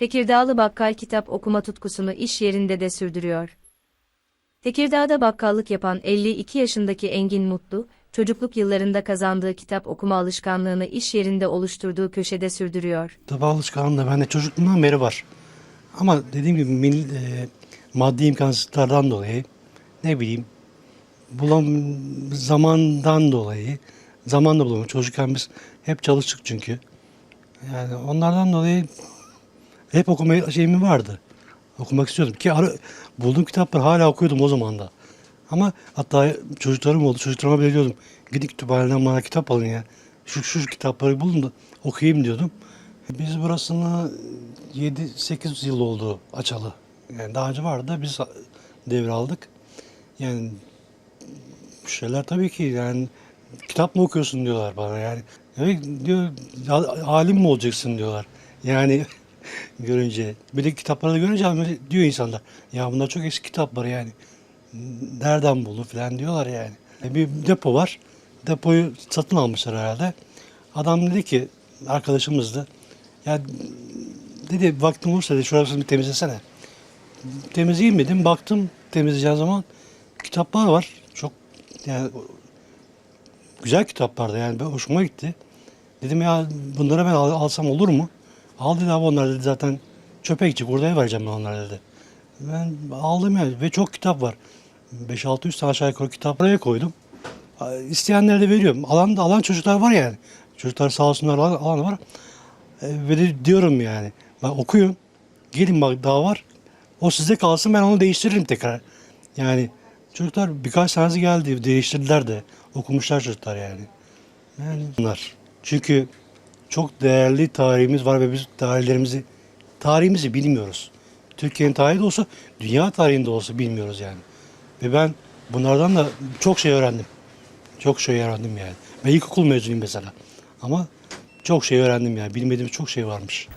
Tekirdağlı bakkal kitap okuma tutkusunu iş yerinde de sürdürüyor. Tekirdağ'da bakkallık yapan 52 yaşındaki Engin Mutlu, çocukluk yıllarında kazandığı kitap okuma alışkanlığını iş yerinde oluşturduğu köşede sürdürüyor. Tabi alışkanlığım da bende çocukluğumdan beri var. Ama dediğim gibi mil- e, maddi imkansızlıklardan dolayı ne bileyim bulam zamandan dolayı zaman da bulamıyorum. Çocukken biz hep çalıştık çünkü. Yani onlardan dolayı hep okuma şeyim vardı. Okumak istiyordum ki ara, bulduğum kitapları hala okuyordum o zaman da. Ama hatta çocuklarım oldu. Çocuklarıma bile diyordum. Gidin kütüphaneden bana kitap alın ya. Şu, şu kitapları bulun da okuyayım diyordum. Biz burasını 7-8 yıl oldu açalı. Yani daha önce vardı da biz devraldık. Yani şeyler tabii ki yani kitap mı okuyorsun diyorlar bana yani. Evet diyor "ha- alim mi olacaksın diyorlar. Yani görünce bir de kitapları da görünce diyor insanlar ya bunlar çok eski kitaplar yani. Nereden buldun falan diyorlar yani. E, Bir depo var. Depoyu satın almışlar herhalde. Adam dedi ki arkadaşımızdı. Ya dedi vaktim olursa dedi şurasını bir temizlesene. Temizleyeyim dedim. Baktım temizleyeceğim zaman kitaplar var. Çok yani güzel kitaplardı yani hoşuma gitti. Dedim ya bunları ben al- alsam olur mu? Al abi onlar dedi zaten çöpe gidecek oraya vereceğim ben onları dedi. Ben aldım yani ve çok kitap var. 5-600 tane aşağı yukarı kitap buraya koydum. İsteyenlere de veriyorum. Alan, alan çocuklar var yani. Çocuklar sağ olsunlar alan, alan var. E, ve de diyorum yani. Ben okuyun. Gelin bak daha var. O sizde kalsın ben onu değiştiririm tekrar. Yani çocuklar birkaç tanesi geldi değiştirdiler de. Okumuşlar çocuklar yani. Yani bunlar. Çünkü çok değerli tarihimiz var ve biz tarihlerimizi tarihimizi bilmiyoruz. Türkiye'nin tarihi de olsa, dünya tarihinde olsa bilmiyoruz yani. Ve ben bunlardan da çok şey öğrendim. Çok şey öğrendim yani. Ben ilkokul mezunuyum mesela. Ama çok şey öğrendim yani. Bilmediğim çok şey varmış.